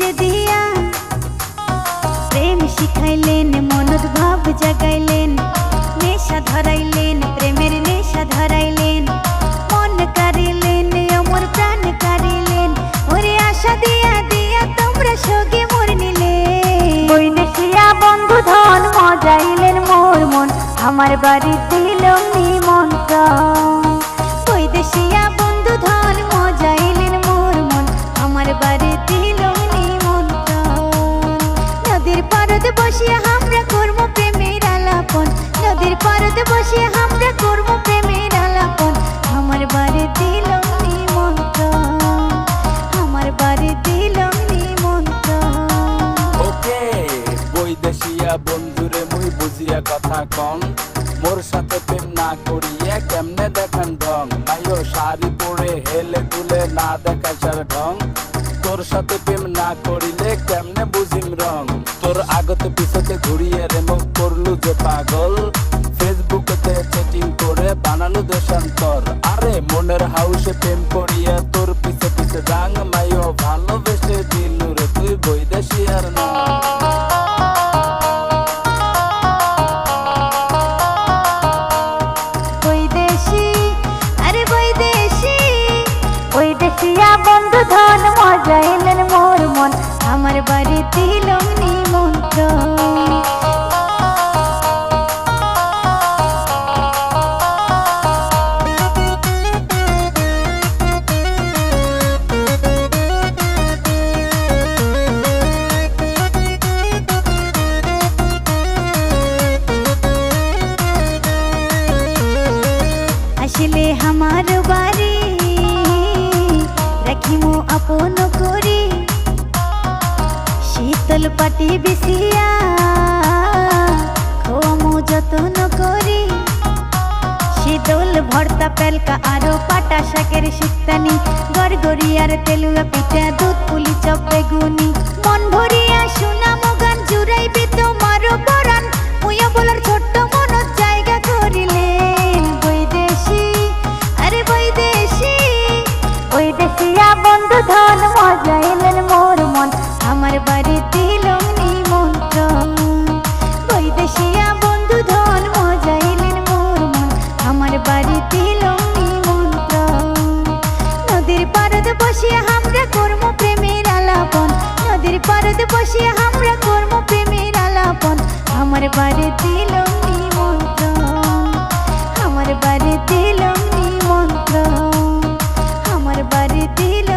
যে দিয়া। প্রেম শিখাইলেন মনত ভাব জাগাইলেন নেশা ধরাইলেন প্রেমের নেশা ধরাইলেন। মন কারিলেন অমর প্রাণ কারিলেন ওরে আশা দিয়া দিয়া তোমরা সগে মোর নিলে। বৈদেশিয়া বন্ধু ধন মজাইলেন মোর মন আমার বাড়ি দিল নিমন্ত্রণ। বৈদেশিয়া বন্ধু ধন মজাইলেন মোর মন আমার বাড়ি পারতে বসিয়া আমরা করব প্রেমের আলাপন। আমার বাড়ি দিল আমার বাড়ি দিল বন্ধুরে মুই বুঝিয়া কথা কন। মোর সাথে প্রেম না করিয়া কেমনে দেখান ঢং মাইও শাড়ি পরে হেলে দুলে না দেখা সার ঢং। তোর সাথে প্রেম না করিলে কেমনে বুঝিম রং? তোর আগতে পিছতে ঘুরিয়ে রে মুখ করলু যে পাগল। বানালো দেশান্তর। আরে, মনের হাউসে প্রেম করিয়া তোর পিছে পিছে রাং মাইও ভালোবেসে দিল রে, তুই বৈদেশি আর না আমার বাড়ি। রাখিমু আপন করি। শীতল পাটি বিছিয়া খোয়ামু যতন করি। শীতল ভর্তা, পেলকা আরও পাটা শাকের শিকতানি গড়গড়িয়ার তেলুয়া পিঠা, দুধ, পুলি, চপ বেগুনি মন ভরিয়া আমার বাড়ি দিলাম নিমন্ত্রণ। আমার বাড়ি দিলাম দিল